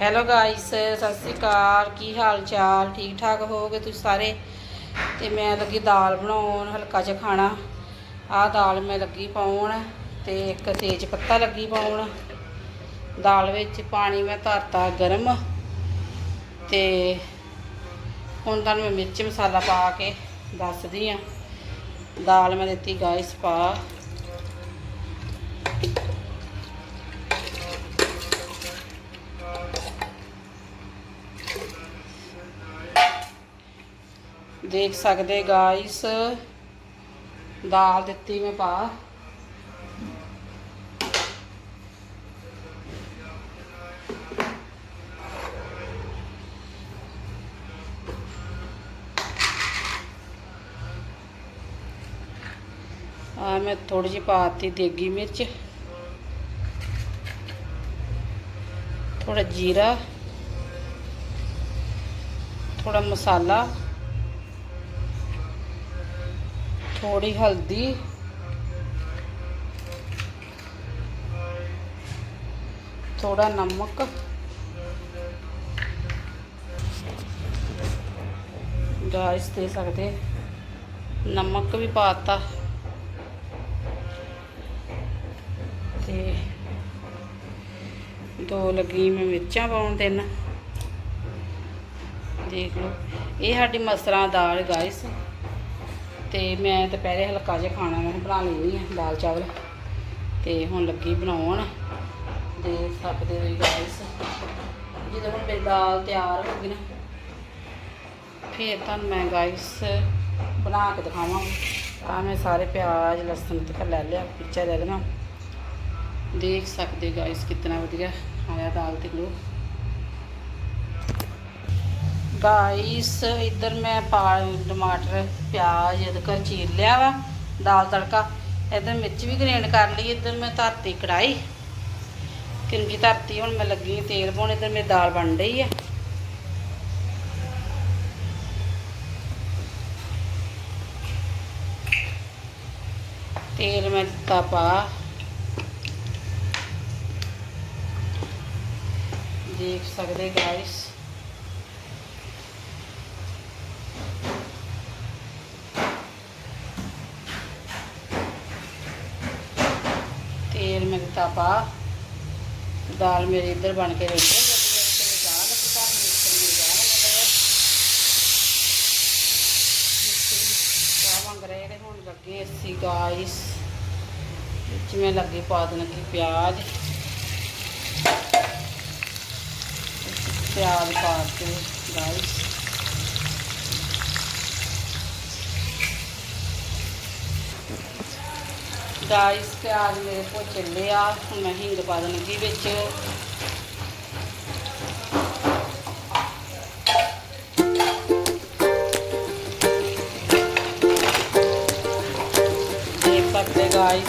Hello guys ਸਤਿ ਸ਼੍ਰੀ ਅਕਾਲ। ਕੀ ਹਾਲ ਚਾਲ? ਠੀਕ ਠਾਕ ਹੋਗੇ ਤੁਸੀਂ ਸਾਰੇ? ਤੇ ਮੈਂ ਲੱਗੀ ਦਾਲ ਬਣਾਉਣ, ਹਲਕਾ ਜਿਹਾ ਖਾਣਾ। ਆਹ ਦਾਲ ਮੈਂ ਲੱਗੀ ਪਾਉਣ ਤੇ ਇੱਕ ਤੇਜ ਪੱਤਾ ਲੱਗੀ ਪਾਉਣ। ਦਾਲ ਵਿੱਚ ਪਾਣੀ ਮੈਂ ਧਰਤਾ ਗਰਮ ਤੇ ਹੁਣ ਤੁਹਾਨੂੰ ਮੈਂ ਮਿਰਚ ਮਸਾਲਾ ਪਾ ਕੇ ਦੱਸਦੀ ਆ। ਦਾਲ ਮੈਂ ਦਿੱਤੀ ਗਾਇਸ ਪਾ। ਦੇਖ ਸਕਦੇ ਗਾਇਸ ਦਾਲ ਦਿੱਤੀ ਮੈਂ ਪਾ। ਆ ਮੈਂ ਥੋੜੀ ਜਿਹੀ ਪਾਤੀ ਦੇਗੀ ਮਿਰਚ। ਥੋੜਾ ਜੀਰਾ। ਥੋੜਾ ਮਸਾਲਾ। ਥੋੜੀ ਹਲਦੀ। ਥੋੜਾ ਨਮਕ। ਗਾਇਸ ਦੇ ਸਕਦੇ। ਨਮਕ ਵੀ ਪਾਤਾ। ਤੇ ਦੋ ਲੱਗੀ ਮੈਂ ਮਿਰਚਾਂ ਪਾਉਣ ਤਿੰਨ। ਦੇਖ ਲਓ। ਇਹ ਸਾਡੀ ਮਸਰਾਂ ਦਾਲ, ਗਾਇਸ। ਤੇ ਮੈਂ ਦੁਪਹਿਰੇ ਹਲਕਾ ਜਿਹਾ ਖਾਣਾ ਮੈਂ ਬਣਾ ਲਈ ਹੈ ਦਾਲ ਚਾਵਲ। ਤੇ ਹੁਣ ਲੱਗੀ ਬਣਾਉਣ ਦੇਖ ਸਕਦੇ ਹੋ ਗਾਇਸ ਜਦੋਂ ਹੁਣ ਮੇਰੀ ਦਾਲ ਤਿਆਰ ਹੋ ਗਈ ਨਾ, ਫਿਰ ਤੁਹਾਨੂੰ ਮੈਂ ਗਾਇਸ ਬਣਾ ਕੇ ਦਿਖਾਵਾਂਗੀ। ਆ ਮੈਂ ਸਾਰੇ ਪਿਆਜ਼, ਲਸਣ ਤੇ ਲੈ ਲਿਆ ਪਿੱਛੇ ਲੈ ਲੈਣਾ ਦੇਖ ਸਕਦੇ ਗਾਇਸ ਕਿੰਨਾ ਵਧੀਆ ਆਇਆ ਦਾਲ ਤੇ ਗਲੋ ਗਾਇਸ, ਇੱਧਰ ਮੈਂ ਪਾ ਟਮਾਟਰ, ਪਿਆਜ਼ ਅਦਰਕ ਚੀਰ ਲਿਆ ਵਾ, ਦਾਲ ਤੜਕਾ। ਇੱਧਰ ਮਿਰਚ ਵੀ ਗ੍ਰੈਂਡ ਕਰ ਲਈ, ਇੱਧਰ ਮੈਂ ਧਰਤੀ ਕੜਾਈ ਕਿੰਜੀ ਧਰਤੀ, ਹੁਣ ਮੈਂ ਲੱਗੀ ਤੇਲ ਪਾਉਣ, ਇੱਧਰ ਮੇਰੀ ਦਾਲ ਬਣ ਰਹੀ ਹੈ ਤੇਲ ਮੈਂ ਦਿੱਤਾ ਪਾ। ਦੇਖ ਸਕਦੇ ਗਾਇਸ। ਤੇਲ ਮੈਂ ਦਿੱਤਾ ਪਾ ਦਾਲ ਮੇਰੀ ਇੱਧਰ ਬਣ ਕੇ ਰੈਡੀ ਹੋ ਗਈ ਹੈ ਤੇ ਮੈਂ ਚਾਹ ਲੱਗੀ ਤਾਂ ਮਿਕਸਰ ਮੇਰੀ ਚਾਹ ਮੰਗ ਰਿਹਾ ਚਾਹ ਮੰਗ ਰਹੇ ਨੇ ਹੁਣ ਲੱਗੇ ਅਸੀਂ ਗਾਇਸ ਵਿੱਚ। ਮੈਂ ਲੱਗੀ ਪਾ ਦੇਣ ਲੱਗੀ ਪਿਆਜ਼ ਪਿਆਜ਼ ਪਾ ਕੇ ਗਾਇਸ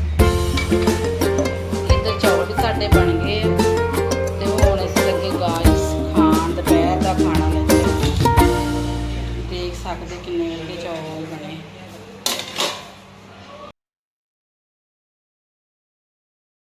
ਇੱਧਰ ਚੌਲ ਵੀ ਸਾਡੇ ਬਣ ਗਏ। ਆ